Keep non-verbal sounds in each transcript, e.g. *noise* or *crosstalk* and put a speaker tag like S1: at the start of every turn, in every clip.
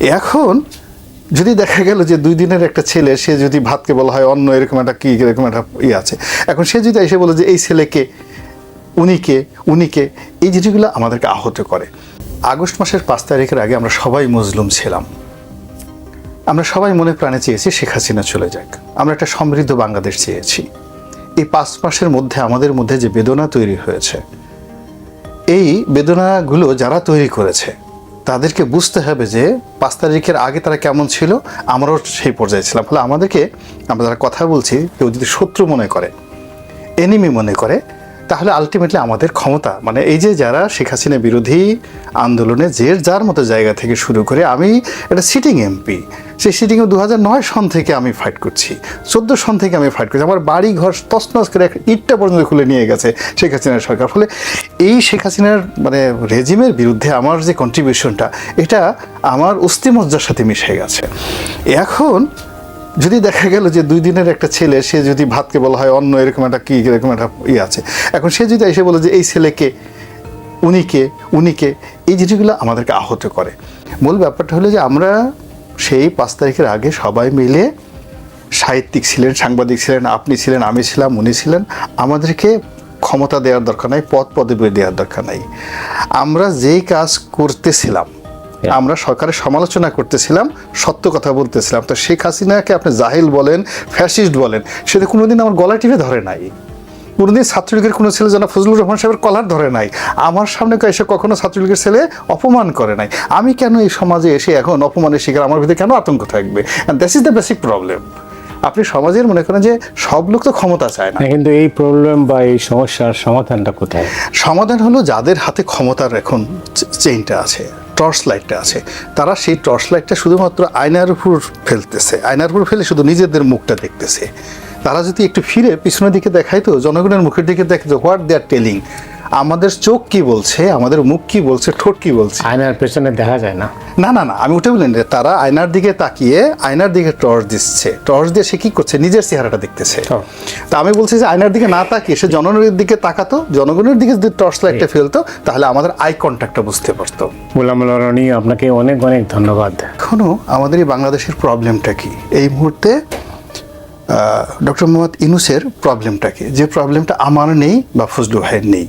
S1: এখন যদি দেখা গেল যে দুই দিনের একটা ছেলে, সে যদি ভাতকে বলা হয় অন্য এরকম একটা কী, এরকম একটা ইয়ে আছে। এখন সে যদি এসে বলে যে এই ছেলেকে, উনিকে উনিকে, এই জিনিসগুলো আমাদেরকে আহত করে। আগস্ট মাসের পাঁচ তারিখের আগে আমরা সবাই মজলুম ছিলাম। আমরা সবাই মনে প্রাণে চেয়েছি শেখ হাসিনা চলে যাক। আমরা একটা সমৃদ্ধ বাংলাদেশ চেয়েছি। এই পাঁচ মাসের মধ্যে আমাদের মধ্যে যে বেদনা তৈরি হয়েছে, এই বেদনাগুলো যারা তৈরি করেছে তাদেরকে বুঝতে হবে যে পাঁচ তারিখের আগে তারা কেমন ছিল, আমরাও সেই পর্যায়ে ছিলাম। ফলে আমাদেরকে, আমরা যারা কথা বলছি, কেউ যদি শত্রু মনে করে এনিমি মনে করে তাহলে আলটিমেটলি আমাদের ক্ষমতা। মানে এই যে যারা শেখ হাসিনা বিরোধী আন্দোলনে যে যার মতো জায়গা থেকে শুরু করে আমি একটা সিটিং এমপি সেই সিটিংয়ে দু হাজার নয় সন থেকে আমি ফাইট করছি, চোদ্দ সন থেকে আমি ফাইট করছি। আমার বাড়ি ঘর তছনছ করে ইটটা পর্যন্ত খুলে নিয়ে গেছে শেখ হাসিনার সরকার। ফলে এই শেখ হাসিনার মানে রেজিমের বিরুদ্ধে আমার যে কন্ট্রিবিউশনটা এটা আমার অস্থিমজ্জার সাথে মিশে গেছে। এখন যদি দেখা গেল যে দুই দিনের একটা ছেলে, সে যদি ভাতকে বলা হয় অন্য এরকম একটা কী, এরকম একটা ইয়ে আছে। এখন সে যদি এসে বলে যে এই ছেলেকে, উনিকে উনিকে, এই জিনিসগুলো আমাদেরকে আহত করে। মূল ব্যাপারটা হলো যে আমরা সেই পাঁচ তারিখের আগে সবাই মিলে সাহিত্যিক ছিলেন, সাংবাদিক ছিলেন, আপনি ছিলেন, আমি ছিলাম, উনি ছিলেন, আমাদেরকে ক্ষমতা দেওয়ার দরকার নাই, পদ পদবি দেওয়ার দরকার নাই। আমরা যেই কাজ করতেছিলাম আমরা সরকারের সমালোচনা করতেছিলাম সত্য কথা বলতেছিলাম। তো শেখ হাসিনাকে আপনি জাহিল বলেন ফ্যাসিস্ট বলেন সেটা কোনোদিন আমার গলা টিপে ধরে নাই। কোনোদিন ছাত্রলীগের কোনো ছেলে যেন ফজলুর রহমান সাহেবের কলার ধরে নাই। আমার সামনে এসে কখনো ছাত্রলীগের ছেলে অপমান করে নাই। আমি কেন এই সমাজে এসে এখন অপমানের শিকার? আমার ভিতরে কেন আতঙ্ক থাকবে? And that is the basic problem আপনি সমাজের মনে করেন যে সব লোক তো ক্ষমতা চায় না,
S2: কিন্তু এই প্রবলেম বা এই সমস্যার সমাধানটা কোথায়?
S1: সমাধান হলো যাদের হাতে ক্ষমতার এখন চেইনটা আছে। টর্চ লাইটটা আছে। তারা সেই টর্চ লাইটটা শুধুমাত্র আয়নার উপর ফেলতেছে। আয়নার উপর ফেলে শুধু নিজেদের মুখটা দেখতেছে। তারা যদি একটু ফিরে পিছনের দিকে দেখায় তো জনগণের মুখের দিকে দেখে হোয়াট দে আর টেলিং আমাদের চোখ কি বলছে আমাদের মুখ কি বলছে ঠোঁট কি বলছে?
S2: আয়নার পেছনে দেখা যায় না।
S1: না না না আমি ওটা বলিনি যে তারা আয়নার দিকে তাকিয়ে আয়নার দিকে টর্চ দিচ্ছে। টর্চ দিয়ে সে কি করছে? নিজের চেহারাটা দেখতেছে। তা। আমি বলছি যে আয়নার দিকে না তাকিয়ে সে জনগণের দিকে তাকাতো জনগণের দিকে যদি টর্চ লাইটটা ফেলতো তাহলে আমাদের আই কন্ট্যাক্টটা বুঝতে পারতো।
S2: গোলাম রনি আপনাকে অনেক অনেক ধন্যবাদ।
S1: এখনও আমাদের এই বাংলাদেশের প্রবলেমটা কি? এই মুহূর্তে ডক্টর মোহাম্মদ ইনুসের প্রবলেমটা কি? যে প্রবলেমটা আমার নেই বা ফজলু ভাইয়ের নেই।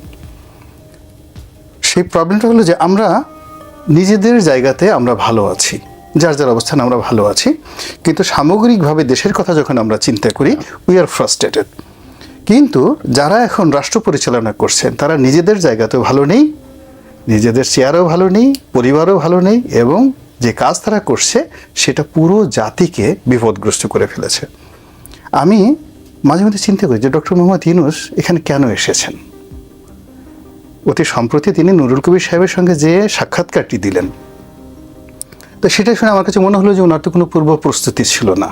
S1: সেই প্রবলেমটা হলো যে আমরা নিজেদের জায়গাতে আমরা ভালো আছি। যার যার অবস্থান আমরা ভালো আছি। কিন্তু সামগ্রিকভাবে দেশের কথা যখন আমরা চিন্তা করি উই আর ফ্রাস্ট্রেটেড কিন্তু যারা এখন রাষ্ট্র পরিচালনা করছেন, তারা নিজেদের জায়গাতেও ভালো নেই, নিজেদের চেয়ারও ভালো নেই, পরিবারও ভালো নেই, এবং যে কাজ তারা করছে, সেটা পুরো জাতিকে বিপদগ্রস্ত করে ফেলেছে। আমি মাঝে মাঝে চিন্তা করি যে ডক্টর মোহাম্মদ ইউনুস এখানে কেন এসেছেন? অতি সম্প্রতি তিনি নুরুল কবির সাহেবের সঙ্গে যে সাক্ষাৎকারটি দিলেন। তো সেটা শুনে আমার কাছে মনে হলো যে ওনার তো কোনো পূর্ব প্রস্তুতি ছিল না।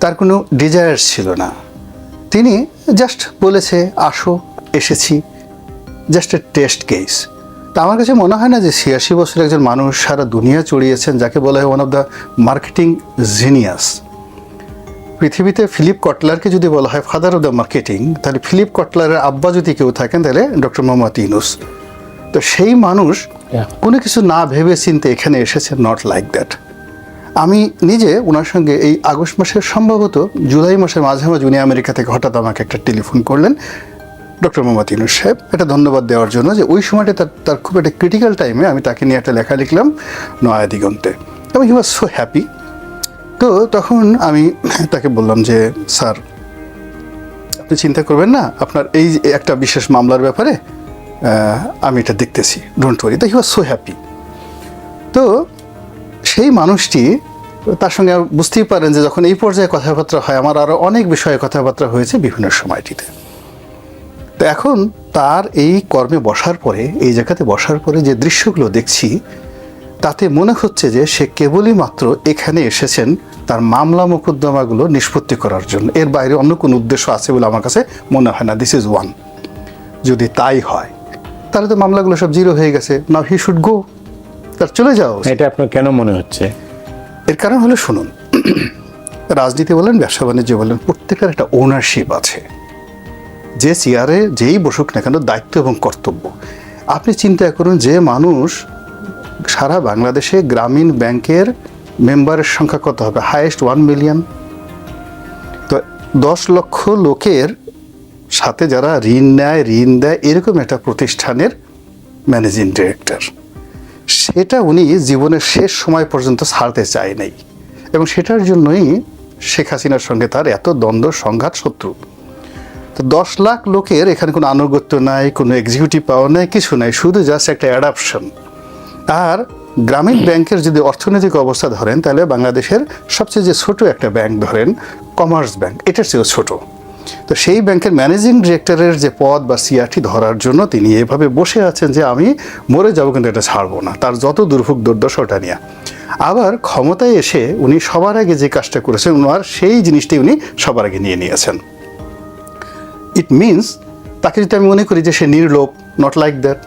S1: তার কোনো ডিজায়ার ছিল না। তিনি জাস্ট বলেছে, আসো, এসেছি। জাস্ট এ টেস্ট কেস তা আমার কাছে মনে হয় না যে ছিয়াশি বছর একজন মানুষ সারা দুনিয়া চড়িয়েছেন, যাকে বলা হয় one of the marketing genius পৃথিবীতে ফিলিপ কটলারকে যদি বলা হয় ফাদার অফ দ্য মার্কেটিং তাহলে ফিলিপ কটলারের আব্বা যদি কেউ থাকেন তাহলে ডক্টর মোহাম্মদ ইউনুস। তো সেই মানুষ কোনো কিছু না ভেবে চিনতে এখানে এসেছে নট লাইক দ্যাট আমি নিজে ওনার সঙ্গে এই আগস্ট মাসের সম্ভবত জুলাই মাসের মাঝামাঝি উনি আমেরিকা থেকে হঠাৎ আমাকে একটা টেলিফোন করলেন ডক্টর মোহাম্মদ ইউনুস সাহেব। এটা ধন্যবাদ দেওয়ার জন্য যে ওই সময়টা তার তার খুব একটা ক্রিটিক্যাল টাইমে আমি তাকে নিয়ে একটা লেখা লিখলাম নয়া দিগন্তে। এবং হি ওয়াজ সো হ্যাপি তো তখন আমি তাকে বললাম যে, স্যার, আপনি চিন্তা করবেন না, আপনার এই একটা বিশেষ মামলার ব্যাপারে আমি এটা দেখতেছি ডোন্ট ওয়ারি তো হি ওয়াজ সো হ্যাপি তো সেই মানুষটি তার সঙ্গে বুঝতেই পারেন যে যখন এই পর্যায়ে কথাবার্তা হয়, আমার আরও অনেক বিষয়ে কথাবার্তা হয়েছে বিভিন্ন সময়টিতে। তো এখন তার এই কর্মে বসার পরে, এই জায়গাতে বসার পরে যে দৃশ্যগুলো দেখছি তাতে মনে হচ্ছে যে সে কেবলই মাত্র এখানে এসেছেন তার মামলা মোকদ্দমাগুলো নিষ্পত্তি করার জন্য। এর বাইরে অন্য কোনো উদ্দেশ্য আছে বলে আমার কাছে মনে হয় না। দিস ইজ ওয়ান যদি তাই হয় তাহলে তো মামলাগুলো সব জিরো হয়ে গেছে। নাও হি শুড গো তার চলে যাও।
S2: এটা আপনার কেন মনে হচ্ছে?
S1: এর কারণ হলো শুনুন। রাজনীতি বলেন ব্যবসা বাণিজ্য বলেন প্রত্যেকের একটা ওনারশিপ আছে। যে চেয়ারে যেই বসুক না কেন দায়িত্ব এবং কর্তব্য। আপনি চিন্তা করুন যে মানুষ সারা বাংলাদেশে গ্রামীণ ব্যাংকের মেম্বারের সংখ্যা কত হবে? হায়েস্ট ওয়ান মিলিয়ন তো দশ লক্ষ লোকের সাথে যারা ঋণ নেয়, ঋণ দেয়, এরকম একটা প্রতিষ্ঠানের ম্যানেজিং ডিরেক্টর সেটা উনি জীবনের শেষ সময় পর্যন্ত ছাড়তে চায় নাই। এবং সেটার জন্যই শেখ হাসিনার সঙ্গে তার এত দ্বন্দ্ব, সংঘাত, শত্রু। তো দশ লাখ লোকের এখানে কোনো আনুগত্য নাই, কোনো এক্সিকিউটিভ পাওয়ার নাই, কিছু নাই, শুধু জাস্ট একটা অ্যাডাপশন আর গ্রামীণ ব্যাংকের যদি অর্থনৈতিক অবস্থা ধরেন, তাহলে বাংলাদেশের সবচেয়ে যে ছোট একটা ব্যাংক ধরেন, কমার্স ব্যাংক, এটার চেয়েও ছোট। তো সেই ব্যাংকের ম্যানেজিং ডিরেক্টরের যে পদ বা সিআরটি ধরার জন্য তিনি এভাবে বসে আছেন যে আমি মরে যাব কিন্তু এটা ছাড়বো না, তার যত দুর্ভোগ দুর্দশা ওটা নিয়ে। আবার ক্ষমতায় এসে উনি সবার আগে যে কাজটা করেছেন ওনার সেই জিনিসটাই উনি সবার আগে নিয়ে নিয়েছেন। ইট মিনস তাকে যদি আমি মনে করি যে সে নির্লোভ নট লাইক দ্যাট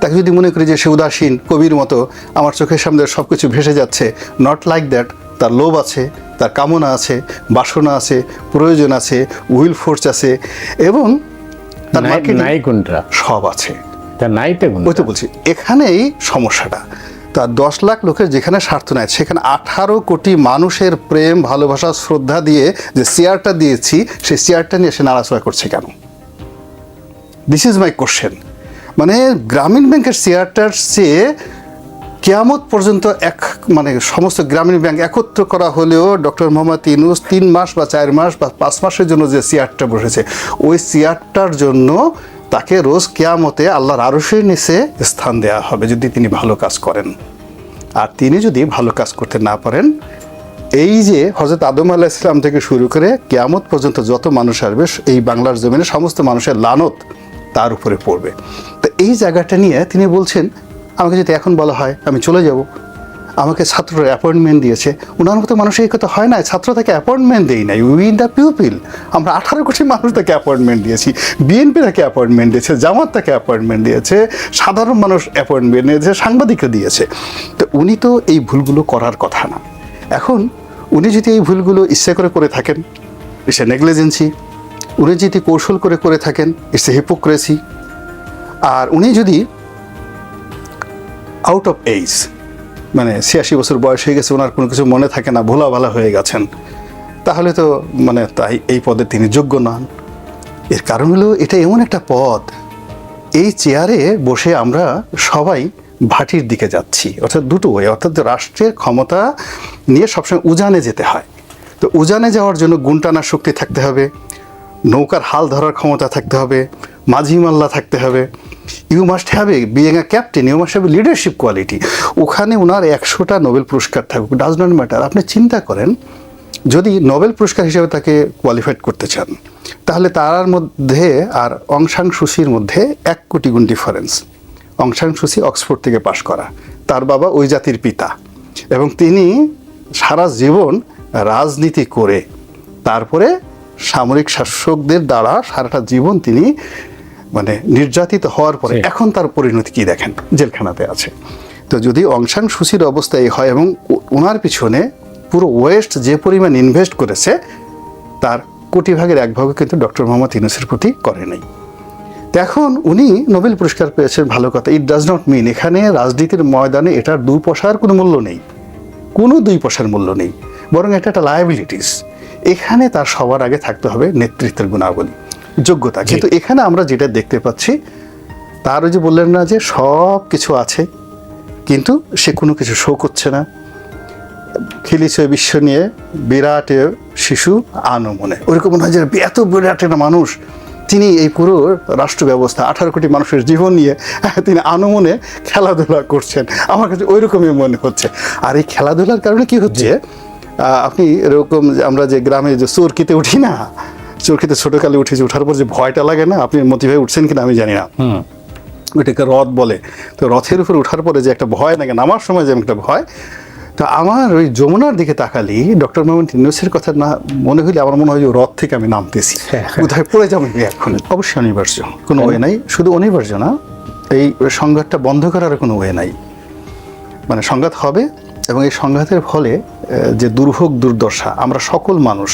S1: তাকে যদি মনে করি যে সে উদাসীন কবির মতো আমার চোখের সামনে সব কিছু ভেসে যাচ্ছে নট লাইক দ্যাট তার লোভ আছে তার কামনা আছে বাসনা আছে প্রয়োজন আছে উইল ফোর্স আছে এবং তার
S2: নাই- কোনটা?
S1: সব আছে।
S2: তার নাইটা
S1: ওই তো বলছি এখানেই সমস্যাটা। তা দশ লাখ লোকের যেখানে স্বার্থ নাই সেখানে আঠারো কোটি মানুষের প্রেম ভালোবাসা শ্রদ্ধা দিয়ে যে চেয়ারটা দিয়েছি সেই চেয়ারটা নিয়ে সে নাড়াচড়া করছে কেন? দিস ইজ মাই কোশ্চেন মানে গ্রামীণ ব্যাংকের চেয়ারটার চেয়ে কেয়ামত পর্যন্ত এক মানে সমস্ত গ্রামীণ ব্যাংক একত্র করা হলেও ডক্টর মোহাম্মদ ইনুস তিন মাস বা চার মাস বা পাঁচ মাসের জন্য যে চেয়ারটা বসেছে, ওই চেয়ারটার জন্য তাকে রোজ কেয়ামতে আল্লাহর আরশের নিচে স্থান দেওয়া হবে যদি তিনি ভালো কাজ করেন। আর তিনি যদি ভালো কাজ করতে না পারেন, এই যে হজরত আদম আলাহ ইসলাম থেকে শুরু করে কেয়ামত পর্যন্ত যত মানুষ আসবে, এই বাংলার জমিনে সমস্ত মানুষের লানত তার উপরে পড়বে। তো এই জায়গাটা নিয়ে তিনি বলছেন, আমাকে যদি এখন বলা হয় আমি চলে যাব। আমাকে ছাত্ররা অ্যাপয়েন্টমেন্ট দিয়েছে। ওনার মতো মানুষ এই কথা হয় না। ছাত্র তাকে অ্যাপয়েন্টমেন্ট দেই নাই। উইন দ্য পিউপিল আমরা আঠারো কোটি মানুষ তাকে অ্যাপয়েন্টমেন্ট দিয়েছি। বিএনপি তাকে অ্যাপয়েন্টমেন্ট দিয়েছে, জামাত তাকে অ্যাপয়েন্টমেন্ট দিয়েছে, সাধারণ মানুষ অ্যাপয়েন্টমেন্ট দিয়েছে সাংবাদিকরা দিয়েছে। তো উনি তো এই ভুলগুলো করার কথা না। এখন উনি যদি এই ভুলগুলো ইচ্ছে করে করে থাকেন এ নেগলিজেন্সি উনি যদি কৌশল করে করে থাকেন, ইটস এ হিপোক্রেসি আর উনি যদি আউট অফ এইজ মানে ছিয়াশি বছর বয়স হয়ে গেছে, ওনার কোনো কিছু মনে থাকে না ভোলা ভালা হয়ে গেছেন, তাহলে তো মানে তাই, এই পদে তিনি যোগ্য নন। এর কারণ হলো, এটা এমন একটা পদ, এই চেয়ারে বসে আমরা সবাই ভাটির দিকে যাচ্ছি, অর্থাৎ দুটো ওয়ে অর্থাৎ রাষ্ট্রের ক্ষমতা নিয়ে সবসময় উজানে যেতে হয়। তো উজানে যাওয়ার জন্য গুণটানার শক্তি থাকতে হবে। নৌকার হাল ধরার ক্ষমতা থাকতে হবে, মাঝি মাল্লা থাকতে হবে। You must have a being a captain you must have leadership quality ওখানে ওনার একশোটা নোবেল পুরস্কার থাকুক ডাজ নট ম্যাটার আপনি চিন্তা করেন, যদি নোবেল পুরস্কার হিসেবে তাকে কোয়ালিফাইড করতে চান, তাহলে তার মধ্যে আর অংশাং সুশির মধ্যে এক কোটি গুণ ডিফারেন্স অংশাং সুশি অক্সফোর্ড থেকে পাশ করা, তার বাবা ওই জাতির পিতা। এবং তিনি সারা জীবন রাজনীতি করে, তারপরে সামরিক শাসকদের দ্বারা সারাটা জীবন তিনি মানে নির্যাতিত হওয়ার পরে এখন তার পরিণতি কি দেখেন? জেলখানাতে আছে। তো যদি অংশাং সুশির অবস্থা এই হয় এবং ওনার পিছনে পুরো ওয়েস্ট যে পরিমাণ ইনভেস্ট করেছে তার কোটি ভাগের এক ভাগও কিন্তু ডক্টর মোহাম্মদ ইউনুসের প্রতি করে নাই। তো এখন উনি নোবেল পুরস্কার পেয়েছেন ভালো কথা। ইট ডাজ নট মিন এখানে রাজনীতির ময়দানে এটার দুই পয়সার কোনো মূল্য নেই। কোনো দুই পয়সার মূল্য নেই। বরং এটা একটা লায়াবিলিটিস এখানে তার সবার আগে থাকতে হবে নেতৃত্বের গুণাবলী যোগ্যতা। কিন্তু এখানে আমরা যেটা দেখতে পাচ্ছি তার ওই যে বললেন না যে সব কিছু আছে কিন্তু সে কোনো কিছু শো করছে না। খেলিছে বিশ্ব নিয়ে বিরাট শিশু আনো মনে। ওরকম মনে হয় যে এত বিরাট একটা মানুষ তিনি এই পুরো রাষ্ট্র ব্যবস্থা আঠারো কোটি মানুষের জীবন নিয়ে তিনি আনমনে খেলাধুলা করছেন। আমার কাছে ওই রকমই মনে হচ্ছে। আর এই খেলাধুলার কারণে কি হচ্ছে আপনি এরকম আমরা যে গ্রামে যে চোরকিতে উঠি না চোরকিতে ছোটোকালে উঠেছি ওঠার পর যে ভয়টা লাগে না আপনি মোটিভাবে উঠছেন কিনা আমি জানি না। ওইটাকে রথ বলে। তো রথের উপর উঠার পরে যে একটা ভয় নাকি নামার সময় যে একটা ভয় তো আমার ওই যমুনার দিকে তাকালি ডক্টর মোহাম্মদ ইউনুসের কথা না মনে হইলে আমার মনে হয় যে রথ থেকে আমি নামতেছি।
S2: হ্যাঁ।
S1: কোথায় পড়ে যাব এখন? অবশ্যই অনিবার্য কোনো ওয়ে নাই। শুধু অনিবার্য না এই সংঘাতটা বন্ধ করার কোনো ওয়ে নাই। মানে সংঘাত হবে এবং এই সংঘাতের ফলে যে দুর্ভোগ দুর্দশা, আমরা সকল মানুষ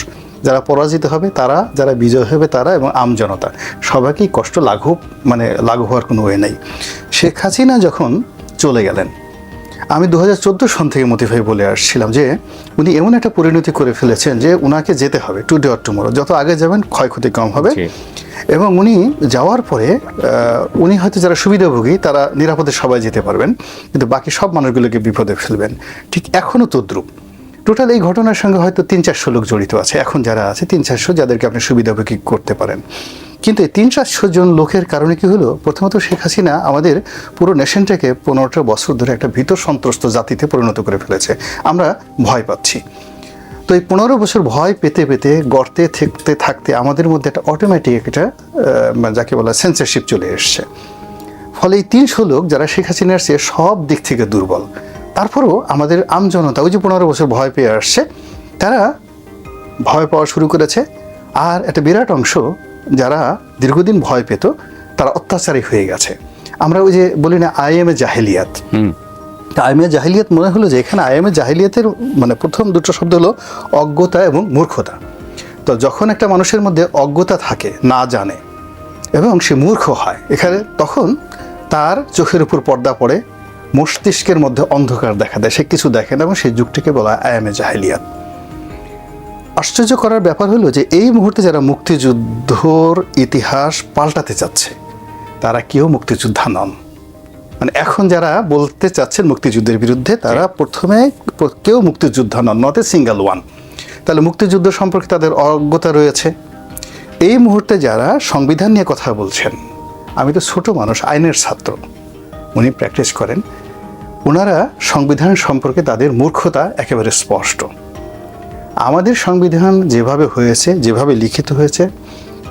S1: যারা পরাজিত হবে, তারা যারা বিজয় হবে, তারা এবং আমজনতা সবাইকেই কষ্ট লাঘব মানে লাঘব হওয়ার কোনো ওয়ে নেই। শেখ হাসিনা যখন চলে গেলেন আমি দু হাজার চোদ্দ সন থেকে মতিভাই বলে আসছিলাম যে উনি এমন একটা পরিণতি করে ফেলেছেন যে উনাকে যেতে হবে টু ডে অর টুমোরো যত আগে যাবেন ক্ষয়ক্ষতি কম হবে। এবং উনি যাওয়ার পরে উনি হয়তো যারা সুবিধাভোগী তারা নিরাপদে সবাই যেতে পারবেন কিন্তু বাকি সব মানুষগুলোকে বিপদে ফেলবেন। ঠিক এখনও তদ্রুপ। টোটাল এই ঘটনার সঙ্গে হয়তো তিন চারশো লোক জড়িত আছে। এখন যারা আছে তিন চারশো যাদেরকে আপনি সুবিধাভোগী করতে পারেন। কিন্তু এই তিন চারশো জন লোকের কারণে কি হলো? প্রথমত শেখ হাসিনা আমাদের পুরো নেশনটাকে পনেরোটা বছর ধরে একটা ভীত সন্ত্রস্ত জাতিতে পরিণত করে ফেলেছে। আমরা ভয় পাচ্ছি। তো এই পনেরো বছর ভয় পেতে পেতে, গর্তে থাকতে থাকতে আমাদের মধ্যে একটা অটোমেটিক একটা মানে যাকে বলা সেন্সারশিপ চলে এসছে। ফলে এই তিনশো লোক যারা শেখ হাসিনার চেয়ে সব দিক থেকে দুর্বল, তারপরেও আমাদের আমজনতা ওই যে পনেরো বছর ভয় পেয়ে আসছে, তারা ভয় পাওয়া শুরু করেছে। আর একটা বিরাট অংশ যারা দীর্ঘদিন ভয় পেত তারা অত্যাচারী হয়ে গেছে। আমরা ওই যে বলি না আইএমএ জাহেলিয়াত।
S2: হুম।
S1: আইএমএ জাহিলিয়াত মনে হলো যে এখানে আইএমএ জাহিলিয়াতের মানে প্রথম দুটো শব্দ হলো অজ্ঞতা এবং মূর্খতা। তো যখন একটা মানুষের মধ্যে অজ্ঞতা থাকে না জানে এবং সে মূর্খ হয় এখানে তখন তার চোখের উপর পর্দা পড়ে মস্তিষ্কের মধ্যে অন্ধকার দেখা দেয়। সে কিছু দেখে না এবং সেই যুগটিকে বলা হয় আইএমএ জাহিলিয়াত। আশ্চর্য করার ব্যাপার হলো যে এই মুহূর্তে যারা মুক্তিযুদ্ধর ইতিহাস পাল্টাতে চাচ্ছে তারা কেউ মুক্তিযোদ্ধা নন। মানে এখন যারা বলতে চাচ্ছেন মুক্তিযুদ্ধের বিরুদ্ধে তারা প্রথমে কেউ মুক্তিযোদ্ধা নন নট এ সিঙ্গেল ওয়ান তাহলে মুক্তিযুদ্ধ সম্পর্কে তাদের অজ্ঞতা রয়েছে। এই মুহূর্তে যারা সংবিধান নিয়ে কথা বলছেন আমি তো ছোট মানুষ আইনের ছাত্র উনি প্র্যাকটিস করেন ওনারা সংবিধান সম্পর্কে তাদের মূর্খতা একেবারে স্পষ্ট। আমাদের সংবিধান যেভাবে হয়েছে, যেভাবে লিখিত হয়েছে,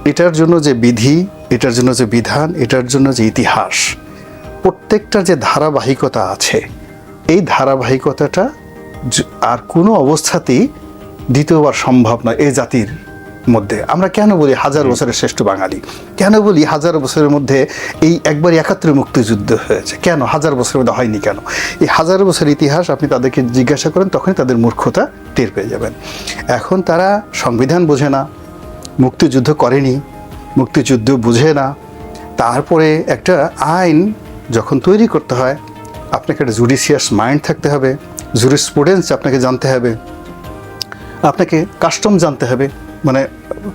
S1: এটার জন্য যে বিধি, এটার জন্য যে বিধান, এটার জন্য যে ইতিহাস, প্রত্যেকটা যে ধারাবাহিকতা আছে, এই ধারাবাহিকতাটা আর কোনো অবস্থাতেই দ্বিতীয়বার সম্ভব নয়, এ জাতির মধ্যে। আমরা কেন বলি হাজার বছরের শ্রেষ্ঠ বাঙালি? কেন বলি হাজার বছরের মধ্যে এই একবার একাত্তরে মুক্তিযুদ্ধ হয়েছে? কেন? হাজার বছরের মধ্যে হয়নি কেন? এই হাজার বছরের ইতিহাস আপনি তাদেরকে জিজ্ঞাসা করেন তখনই তাদের মূর্খতা টের পেয়ে যাবেন। এখন তারা সংবিধান বোঝে না মুক্তিযুদ্ধ করেনি মুক্তিযুদ্ধ বুঝে না। তারপরে একটা আইন যখন তৈরি করতে হয় আপনাকে একটা জুডিশিয়াস মাইন্ড থাকতে হবে জুরিসপ্রুডেন্স আপনাকে জানতে হবে আপনাকে কাস্টম জানতে হবে। মানে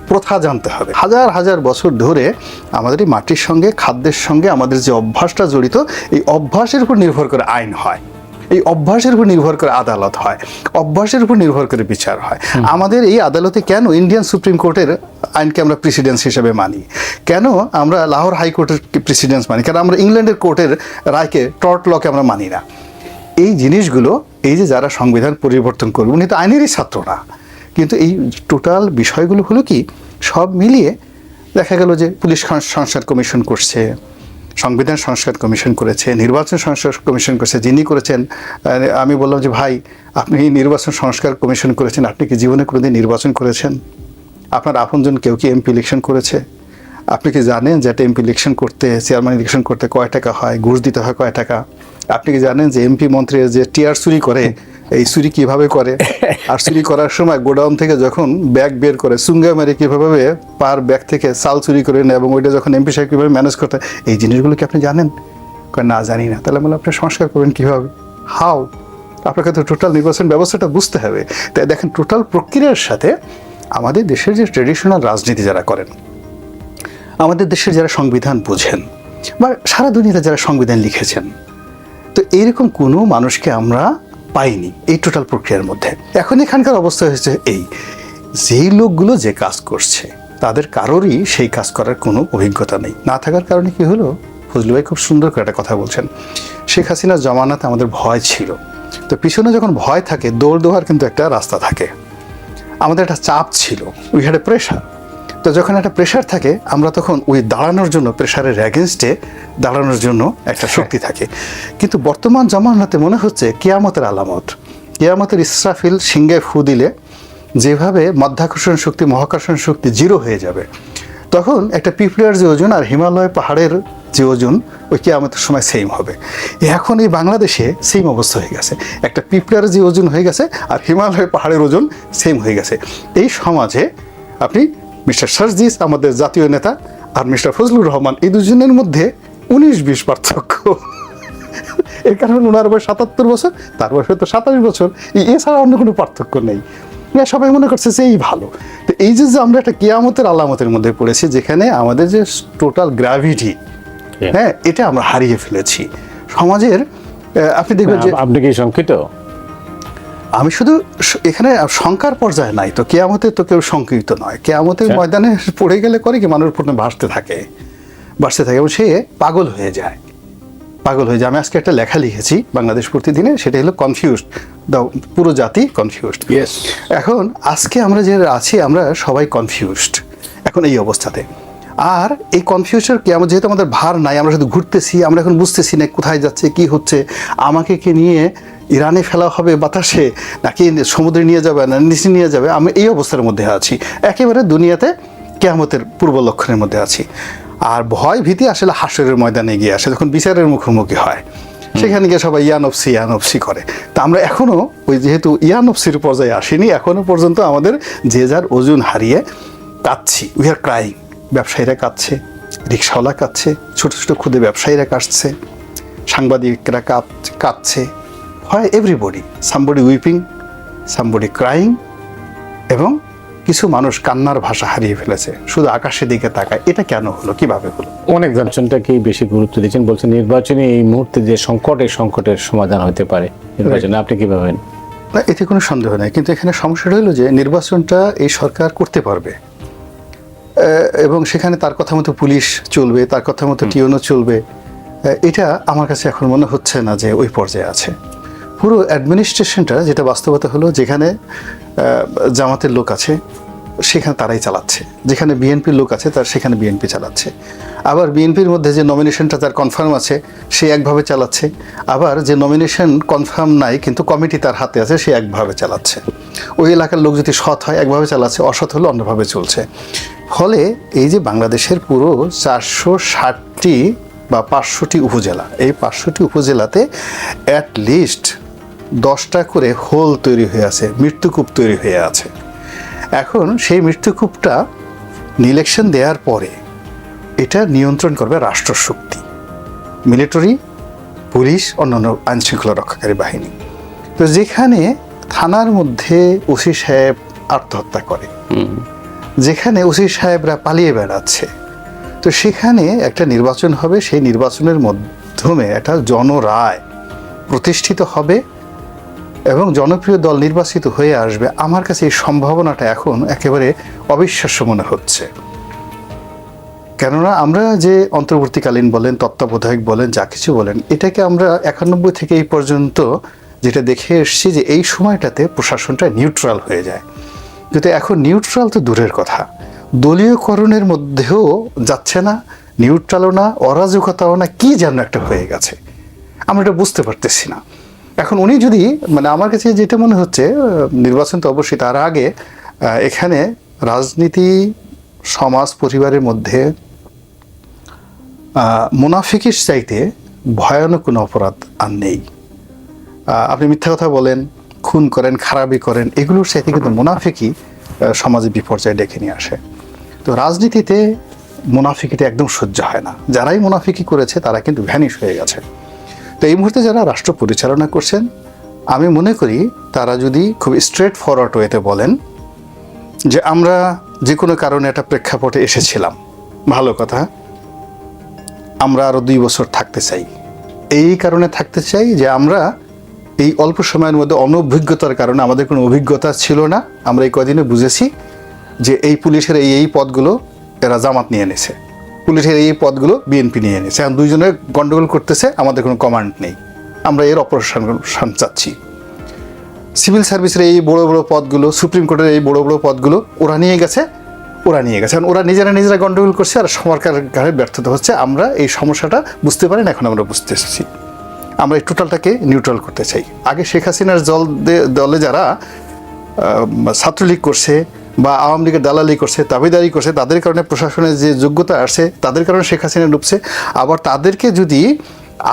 S1: প্রথা জানতে হবে। হাজার হাজার বছর ধরে আমাদের এই মাটির সঙ্গে খাদ্যের সঙ্গে আমাদের যে অভ্যাসটা জড়িত এই অভ্যাসের উপর নির্ভর করে আইন হয়। এই অভ্যাসের উপর নির্ভর করে আদালত হয়। অভ্যাসের উপর নির্ভর করে বিচার হয়। আমাদের এই আদালতে কেন ইন্ডিয়ান সুপ্রিম কোর্টের আইনকে আমরা প্রেসিডেন্স হিসেবে মানি? কেন আমরা লাহোর হাইকোর্টের প্রেসিডেন্স মানি? কেন আমরা ইংল্যান্ডের কোর্টের রায়কে টর্ট লকে আমরা মানি না? এই জিনিসগুলো এই যে যারা সংবিধান পরিবর্তন করবে উনি তো আইনেরই ছাত্র না। কিন্তু এই টোটাল বিষয়গুলো হলো কি, সব মিলিয়ে দেখা গেল যে পুলিশ সংস্কার কমিশন করছে, সংবিধান সংস্কার কমিশন করেছে, নির্বাচন সংস্কার কমিশন করেছে, যিনি করেছেন আমি বললাম যে ভাই, আপনি নির্বাচন সংস্কার কমিশন করেছেন, আপনি কি জীবনে কোনোদিন নির্বাচন করেছেন? আপনার আপনজন কেউ কি এমপি ইলেকশন করেছে? আপনি কি জানেন যে এমপি ইলেকশন করতে চেয়ারম্যান ইলেকশন করতে কয় টাকা হয়? ঘুষ দিতে হয় কয় টাকা? আপনি কি জানেন যে এমপি মন্ত্রী যে টিয়ার চুরি করে এই চুরি কীভাবে করে? *laughs* আর চুরি করার সময় গোডাউন থেকে যখন ব্যাগ বের করে সুঙ্গা মেরে কীভাবে পার ব্যাগ থেকে চাল চুরি করে নেয় এবং ওইটা যখন এমপি সাহেব কীভাবে ম্যানেজ করতে এই জিনিসগুলো কি আপনি জানেন? না জানি না। তাহলে বলে আপনি সংস্কার করবেন কীভাবে? হাও আপনাকে তো টোটাল নির্বাচন ব্যবস্থাটা বুঝতে হবে। তাই দেখেন টোটাল প্রক্রিয়ার সাথে আমাদের দেশের যে ট্রেডিশনাল রাজনীতি যারা করেন আমাদের দেশের যারা সংবিধান বোঝেন বা সারা দুনিয়াতে যারা সংবিধান লিখেছেন তো এইরকম কোনো মানুষকে আমরা পাইনি এই টোটাল প্রক্রিয়ার মধ্যে। এখন এখানকার অবস্থা হয়েছে এই, যেই লোকগুলো যে কাজ করছে, তাদের কারোরই সেই কাজ করার কোনো অভিজ্ঞতা নেই। না থাকার কারণে কি হলো? ফজলু ভাই খুব সুন্দর করে একটা কথা বলছেন। শেখ হাসিনার জমানাতে আমাদের ভয় ছিল। তো পিছনে যখন ভয় থাকে দৌড় দেওয়ার কিন্তু একটা রাস্তা থাকে। আমাদের একটা চাপ ছিল। উই হ্যাড এ প্রেশার তো যখন একটা প্রেশার থাকে আমরা তখন ওই দাঁড়ানোর জন্য প্রেশারের অ্যাগেনস্টে দাঁড়ানোর জন্য একটা শক্তি থাকে। কিন্তু বর্তমান জামানাতে মনে হচ্ছে কেয়ামতের আলামত। কেয়ামতের ইসরাফিল সিংহে ফু দিলে যেভাবে মাধ্যাকর্ষণ শক্তি মহাকর্ষণ শক্তি জিরো হয়ে যাবে তখন একটা পিঁপড়ার যে ওজন আর হিমালয় পাহাড়ের যে ওজন ওই কেয়ামতের সময় সেম হবে। এখন এই বাংলাদেশে সেম অবস্থা হয়ে গেছে। একটা পিঁপড়ার যে ওজন হয়ে গেছে আর হিমালয় পাহাড়ের ওজন সেম হয়ে গেছে। এই সমাজে আপনি মিস্টার সার্জিস আমাদের জাতীয় নেতা আর মিস্টার ফজলুর রহমান এই দুজনের মধ্যে উনিশ বিশ পার্থক্য। এর কারণে ওনার বয়স সাতাত্তর বছর তার বয়স হয়তো সাতাশ বছর। এছাড়া অন্য কোনো পার্থক্য নেই। সবাই মনে করছে যে এই ভালো। তো এই যে যে আমরা একটা কেয়ামতের আলামতের মধ্যে পড়েছি যেখানে আমাদের যে টোটাল গ্র্যাভিটি হ্যাঁ এটা আমরা হারিয়ে ফেলেছি। সমাজের আপনি দেখবেন যে
S2: আপনি কি শঙ্কিত?
S1: আমি শুধু এখানে শঙ্কার পর্যায়ে নাই তো কেয়ামতে তো কেউ শঙ্কিত নয়। কেয়ামতের
S2: আচ্ছা।
S1: ময়দানে পড়ে গেলে করে কি মানুষ প্রথমে ভাসতে থাকে ভাসতে থাকে এবং সে পাগল হয়ে যায়। পাগল হয়ে যায়। আমি আজকে একটা লেখা লিখেছি বাংলাদেশ প্রতিদিনে সেটা হলো কনফিউজড দ্য পুরো জাতি কনফিউজড
S2: Yes.
S1: এখন আজকে আমরা যে আছি আমরা সবাই কনফিউজড এখন এই অবস্থাতে। আর এই কনফিউশন কি? আমরা যেহেতু আমাদের ভার নাই আমরা শুধু ঘুরতেছি আমরা এখন বুঝতেছি না কোথায় যাচ্ছে কি হচ্ছে। আমাকে কে নিয়ে ইরানে ফেলা হবে বাতাসে নাকি সমুদ্রে নিয়ে যাবে না নিচে নিয়ে যাবে? আমি এই অবস্থার মধ্যে আছি। একেবারে দুনিয়াতে কেয়ামতের পূর্ব লক্ষণের মধ্যে আছি। আর ভয় ভীতি আসলে হাসরের ময়দানে গিয়ে আসে যখন বিচারের মুখোমুখি হয়। সেখানে গিয়ে সবাই ইয়ানফসি ইয়ানফসি করে। তা আমরা এখনও ওই যেহেতু ইয়ানফসির পর্যায়ে আসিনি এখনও পর্যন্ত আমাদের যে যার ওজন হারিয়ে কাঁদছি উই আর ক্রাইং ব্যবসায়ীরা কাঁদছে রিক্সাওয়ালা কাঁদছে ছোট ছোট ক্ষুদে ব্যবসায়ীরা কাঁদছে সাংবাদিকরা কাঁদ- কাঁদছে। হয় everybody somebody weeping somebody crying এবং কিছু মানুষ কান্নার ভাষা হারিয়ে ফেলেছে। শুধু আকাশের দিকে তাকায় এটা কেন হলো? কীভাবে হলো?
S2: অনেক জনসনটাকেই বেশি গুরুত্ব দিয়েছেন বলছেন নির্বাচনে এই মুহূর্তে যে সংকট এই সংকটের সমাধান হতে পারে নির্বাচনে আপনি কি ভাবেন?
S1: না এতে কোনো সন্দেহ নেই কিন্তু এখানে সমস্যাটা হলো যে নির্বাচনটা এই সরকার করতে পারবে। এবং সেখানে তার কথা মতো পুলিশ চলবে তার কথা মতো টিউনও চলবে। এটা আমার কাছে এখন মনে হচ্ছে না যে ওই পর্যায়ে আছে। পুরো অ্যাডমিনিস্ট্রেশনটা যেটা বাস্তবতা হলো যেখানে জামাতের লোক আছে সেখানে তারাই চালাচ্ছে। যেখানে বিএনপির লোক আছে তার সেখানে বিএনপি চালাচ্ছে। আবার বিএনপির মধ্যে যে নমিনেশনটা তার কনফার্ম আছে সে একভাবে চালাচ্ছে। আবার যে নমিনেশন কনফার্ম নাই কিন্তু কমিটি তার হাতে আছে সে একভাবে চালাচ্ছে। ওই এলাকার লোক যদি সৎ হয় একভাবে চালাচ্ছে অসৎ হলে অন্যভাবে চলছে। ফলে এই যে বাংলাদেশের পুরো চারশো ষাটটি বা পাঁচশোটি উপজেলা, এই পাঁচশোটি উপজেলাতে অ্যাট লিস্ট দশটা করে হোল তৈরি হয়ে আছে, মৃত্যুকূপ তৈরি হয়ে আছে। এখন সেই মৃত্যুকূপটা ইলেকশন দেওয়ার পরে এটা নিয়ন্ত্রণ করবে রাষ্ট্রশক্তি মিলিটারি পুলিশ, অন্যান্য আইনশৃঙ্খলা রক্ষাকারী বাহিনী। তো যেখানে থানার মধ্যে ওসি সাহেব আত্মহত্যা করে যেখানে ওসি সাহেবরা পালিয়ে বেড়াচ্ছে। তো সেখানে একটা নির্বাচন হবে, সেই নির্বাচনের মাধ্যমে একটা জনরায় প্রতিষ্ঠিত হবে এবং জনপ্রিয় দল নির্বাচিত হয়ে আসবে। আমার কাছে এই সম্ভাবনাটা এখন একেবারে অবিশ্বাস্য মনে হচ্ছে। কেননা আমরা যে অন্তর্বর্তীকালীন বলেন, তত্ত্বাবধায়ক বলেন, যা কিছু বলেন, এটাকে আমরা একানব্বই থেকে এই পর্যন্ত যেটা দেখে এসছি যে এই সময়টাতে প্রশাসনটা নিউট্রাল হয়ে যায়। কিন্তু এখন নিউট্রাল তো দূরের কথা। দলীয়করণের মধ্যেও যাচ্ছে না নিউট্রালও না, অরাজকতাও না, কি যেন একটা হয়ে গেছে। আমরা এটা বুঝতে পারতেছি না। এখন উনি যদি মানে আমার কাছে যেটা মনে হচ্ছে নির্বাচন তো অবশ্যই তার আগে এখানে রাজনীতি, সমাজ, পরিবারের মধ্যে মুনাফিকির চাইতে ভয়ানক কোনো অপরাধ আর নেই। আপনি মিথ্যা কথা বলেন খুন করেন খারাপি করেন, এগুলোর চাইতে কিন্তু মুনাফিকই সমাজে বিপর্যয় ডেকে নিয়ে আসে। তো রাজনীতিতে মুনাফিকিটা একদম সহ্য হয় না। যারাই মুনাফিকি করেছে, তারা কিন্তু ভ্যানিশ হয়ে গেছে। তো এই মুহূর্তে যারা রাষ্ট্র পরিচালনা করছেন, আমি মনে করি তারা যদি খুব স্ট্রেট ফরওয়ার্ড ওয়েতে বলেন যে আমরা যে কোনো কারণে একটা প্রেক্ষাপটে এসেছিলাম, ভালো কথা, আমরা আরও দুই বছর থাকতে চাই। এই কারণে থাকতে চাই যে আমরা এই অল্প সময়ের মধ্যে অনভিজ্ঞতার কারণে আমাদের কোনো অভিজ্ঞতা ছিল না। আমরা এই কদিনে বুঝেছি যে এই পুলিশের এই এই পদগুলো এরা জামাত নিয়ে এনেছে। পুলিশের এই পদগুলো বিএনপি নিয়ে এনেছে। এখন দুইজনে গণ্ডগোল করতেছে, আমাদের কোনো কমান্ড নেই। আমরা এর অপারেশন চাচ্ছি। সিভিল সার্ভিসের এই বড় বড় পদগুলো, সুপ্রিম কোর্টের এই বড় বড় পদগুলো ওরা নিয়ে গেছে, ওরা নিয়ে গেছে। ওরা নিজেরা নিজেরা গণ্ডগোল করছে আর সরকারের ব্যর্থতা হচ্ছে। আমরা এই সমস্যাটা বুঝতে পারি না এখন আমরা বুঝতে এসেছি আমরা এই টোটালটাকে নিউট্রাল করতে চাই। আগে শেখ হাসিনার জল দলে যারা ছাত্রলীগ করছে বা আওয়ামী লীগের দালালি করছে, দাবিদারি করছে, তাদের কারণে প্রশাসনের যে যোগ্যতা আসছে, তাদের কারণে শেখ হাসিনা ডুবছে। আবার তাদেরকে যদি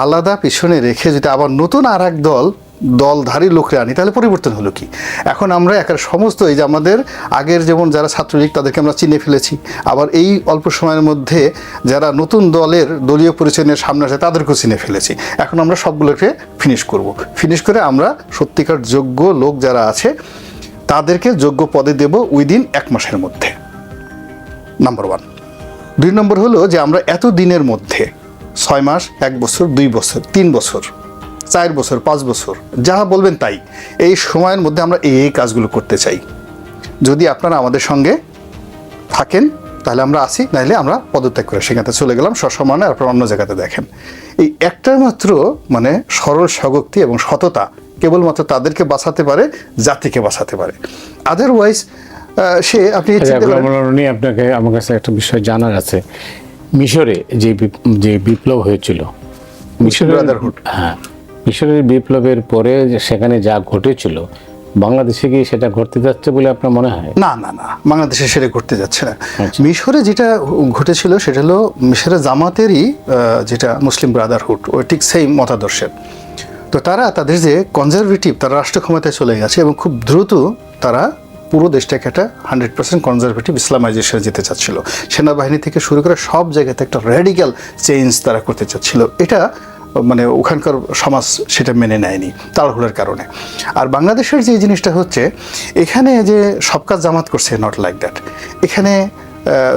S1: আলাদা পিছনে রেখে যদি আবার নতুন আর দল দলধারী লোকরা আনি তাহলে পরিবর্তন হলো কি? এখন আমরা একের সমস্ত এই যে আমাদের আগের যেমন যারা ছাত্রলীগ, তাদেরকে আমরা চিনে ফেলেছি। আবার এই অল্প সময়ের মধ্যে যারা নতুন দলের দলীয় পরিচয় নিয়ে সামনে আসে, তাদেরকেও চিনে ফেলেছি। এখন আমরা সবগুলোকে ফিনিশ করব। ফিনিশ করে আমরা সত্যিকার যোগ্য লোক যারা আছে, তাদেরকে যোগ্য পদে দেব উইদিন এক মাসের মধ্যে। নাম্বার ওয়ান দুই নম্বর হলো যে আমরা এত দিনের মধ্যে, ছয় মাস, এক বছর, দুই বছর, তিন বছর চার বছর পাঁচ বছর যা বলবেন তাই। এই সময়ের মধ্যে আমরা এই এই কাজগুলো করতে চাই। যদি আপনারা আমাদের সঙ্গে থাকেন তাহলে আমরা আসি নাহলে আমরা পদত্যাগ করে সেখানে চলে গেলাম সসম্মানে আপনারা অন্য জায়গাতে দেখেন। এই একটার মাত্র মানে সরল স্বগক্তি এবং সততা কেবলমাত্র তাদেরকে বাঁচাতে পারে জাতিকে বাঁচাতে পারে। আদারওয়াইজ সে আপনি
S2: আচ্ছা, আপনাকে আমার কাছে একটা বিষয় জানার আছে। মিশরে যে যে বিপ্লব হয়েছিল। হ্যাঁ। মিশরের বিপ্লবের পরে যে সেখানে যা ঘটেছিল বাংলাদেশে কি সেটা ঘটতে যাচ্ছে বলে আপনার মনে হয়?
S1: না না না বাংলাদেশে সেটা ঘটতে যাচ্ছে না।
S2: আচ্ছা।
S1: মিশরে যেটা ঘটেছিল সেটা হলো মিশরের জামাতেরই যেটা মুসলিম ব্রাদারহুড ও ঠিক সেই মতাদর্শের। তো তারা তাদের যে কনজারভেটিভ তারা রাষ্ট্র ক্ষমতায় চলে গেছে এবং খুব দ্রুত তারা পুরো দেশটাকে একটা হান্ড্রেড পার্সেন্ট কনজারভেটিভ ইসলামাইজেশনে যেতে চাচ্ছিল। সেনাবাহিনী থেকে শুরু করে সব জায়গাতে একটা র্যাডিক্যাল চেঞ্জ তারা করতে চাচ্ছিল। এটা মানে ওখানকার সমাজ সেটা মেনে নেয়নি তাড়াহুড়োর কারণে। আর বাংলাদেশের যে জিনিসটা হচ্ছে, এখানে যে সব কাজ জামাত করছে নট লাইক দ্যাট এখানে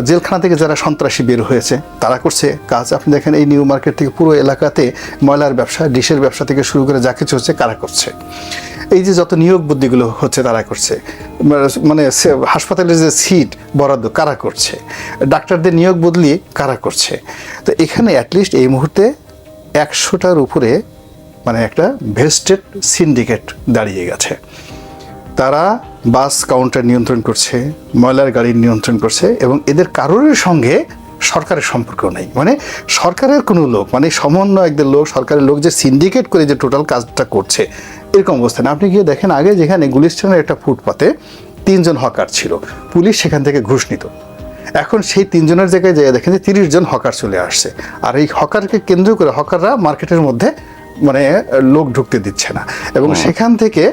S1: জেলখানা থেকে যারা সন্ত্রাসী বের হয়েছে, তারা করছে কাজ। আপনি দেখেন এই নিউ মার্কেট থেকে পুরো এলাকাতে ময়লার ব্যবসা, ডিশের ব্যবসা থেকে শুরু করে যা কিছু হচ্ছে কারা করছে। এই যে যত নিয়োগ বুদ্ধিগুলো হচ্ছে, তারা করছে। মানে হাসপাতালের যে সিট বরাদ্দ, কারা করছে? ডাক্তারদের নিয়োগ বদলি কারা করছে? তো এখানে অ্যাটলিস্ট এই মুহূর্তে একশোটার উপরে মানে একটা ভেস্টেড সিন্ডিকেট দাঁড়িয়ে গেছে। তারা বাস কাউন্টার নিয়ন্ত্রণ করছে, ময়লার গাড়ি নিয়ন্ত্রণ করছে এবং এদের কারোর সঙ্গে সরকারের সম্পর্ক নেই। মানে সরকারের কোনো লোক মানে সমন্বয় সমন্বয়কদের লোক, সরকারের লোক যে সিন্ডিকেট করে যে টোটাল কাজটা করছে, এরকম অবস্থা না আপনি গিয়ে দেখেন, আগে যেখানে গুলিস্তানের একটা ফুটপাতে তিনজন হকার ছিল, পুলিশ সেখান থেকে ঘুষ নিত। এখন সেই তিনজনের জায়গায় জায়গায় দেখেন যে তিরিশ জন হকার চলে আসছে। আর এই হকারকে কেন্দ্র করে হকাররা মার্কেটের মধ্যে মানে লোক ঢুকতে দিচ্ছে না। এবং সেখান থেকে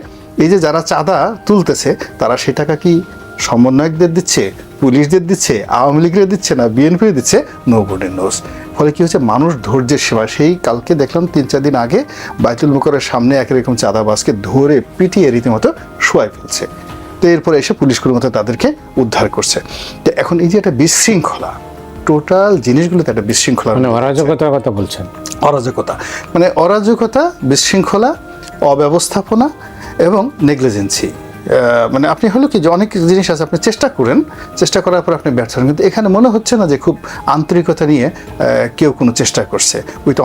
S1: এই যে যারা চাঁদা তুলতেছে তারা সে টাকা কি সমন্বয়কদের দিচ্ছে পুলিশদের দিচ্ছে আওয়ামী লীগের দিচ্ছে না বিএনপি দিচ্ছে? নো বডি নোস ফলে কি হচ্ছে মানুষ ধৈর্যের সেবা সেই কালকে দেখলাম তিন চার দিন আগে বাইতুল মুকরের সামনে একরকম চাঁদাবাজকে ধরে পিটিয়ে রীতিমতো শোয়াই ফেলছে। তো এরপরে এসে পুলিশ কর্মীরা তাদেরকে উদ্ধার করছে। এখন এই যে একটা বিশৃঙ্খলা টোটাল জিনিসগুলোতে একটা বিশৃঙ্খলা।
S2: মানে অরাজকতার কথা বলছেন।
S1: অরাজকতা। মানে অরাজকতা বিশৃঙ্খলা অব্যবস্থাপনা এবং নেগলিজেন্সি। মানে আপনি হলো কি যে অনেক জিনিস আছে আপনি চেষ্টা করেন চেষ্টা করার পর আপনি ব্যর্থ হন। কিন্তু এখানে মনে হচ্ছে না যে খুব আন্তরিকতা নিয়ে কেউ কোনো চেষ্টা করছে। উইথ